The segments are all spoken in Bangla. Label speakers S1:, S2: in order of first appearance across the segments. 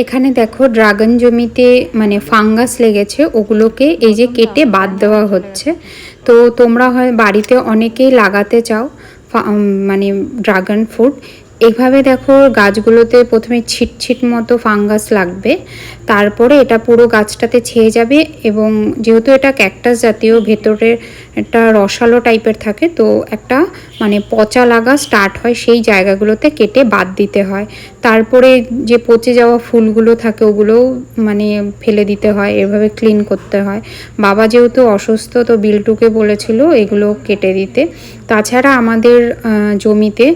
S1: এখানে দেখো ড্রাগন জমিতে মানে ফাঙ্গাস লেগেছে, ওগুলোকে এই যে কেটে বাদ দেওয়া হচ্ছে। তো তোমরা হয় বাড়িতে অনেকেই লাগাতে চাও মানে ড্রাগন ফ্রুট। এইভাবে দেখো গাছগুলোতে প্রথমে ছিট ছিট মতো ফাঙ্গাস লাগবে, তারপরে এটা পুরো গাছটাতে ছেয়ে যাবে এবং যেহেতু এটা ক্যাকটাস জাতীয় ভেতরে একটা রসালো টাইপের থাকে, তো একটা মানে পচা লাগা স্টার্ট হয় সেই জায়গাগুলোতে কেটে বাদ দিতে হয়। তারপরে যে পচে যাওয়া ফুলগুলো থাকে ওগুলোও মানে ফেলে দিতে হয়, এভাবে ক্লিন করতে হয়। বাবা যেহেতু অসুস্থ, তো বিল্টুকে বলেছিল এগুলো কেটে দিতে। তাছাড়া আমাদের জমিতে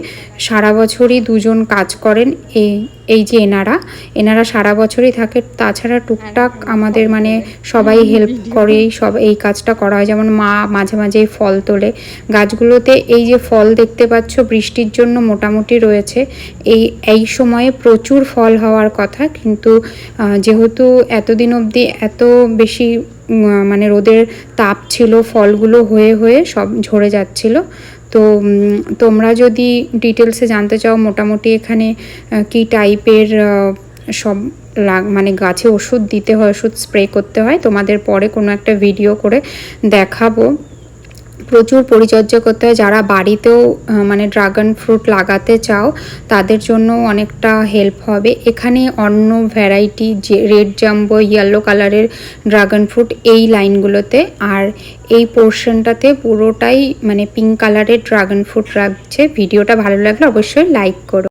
S1: সারা বছরই দুজন কাজ করেন এই এই যে এনারা। এনারা সারা বছরই থাকে, তাছাড়া টুকটাক আমাদের মানে সবাই হেল্প করে সব এই কাজটা করা হয়। যেমন মা মাঝে মাঝে ফল তোলে। গাছগুলোতে এই যে ফল দেখতে পাচ্ছ, বৃষ্টির জন্য মোটামুটি রয়েছে। এই এই সময়ে প্রচুর ফল হওয়ার কথা, কিন্তু যেহেতু এতদিন অবধি এত বেশি মানে রোদের তাপ ছিল, ফলগুলো হয়ে হয়ে সব ঝরে যাচ্ছিল, তো তোমরা যদি ডিটেলসে জানতে চাও, মোটামুটি এখানে কী টাইপের সব লাগ মানে গাছে ওষুধ দিতে হয়, ওষুধ স্প্রে করতে হয়, তোমাদের পরে কোনো একটা ভিডিও করে দেখাবো। প্রচুর পরিচর্যা করতে হয়। যারা বাড়িতেও মানে ড্রাগন ফ্রুট লাগাতে চাও, তাদের জন্য অনেকটা হেল্প হবে। এখানে অন্য ভ্যারাইটি যে, রেড জাম্বো, ইয়েলো কালারের ড্রাগন ফ্রুট এই লাইনগুলোতে। আর এই পোর্শনটাতে পুরোটাই মানে পিঙ্ক কালারের ড্রাগন ফ্রুট রাখছে। ভিডিওটা ভালো লাগলে অবশ্যই লাইক করো।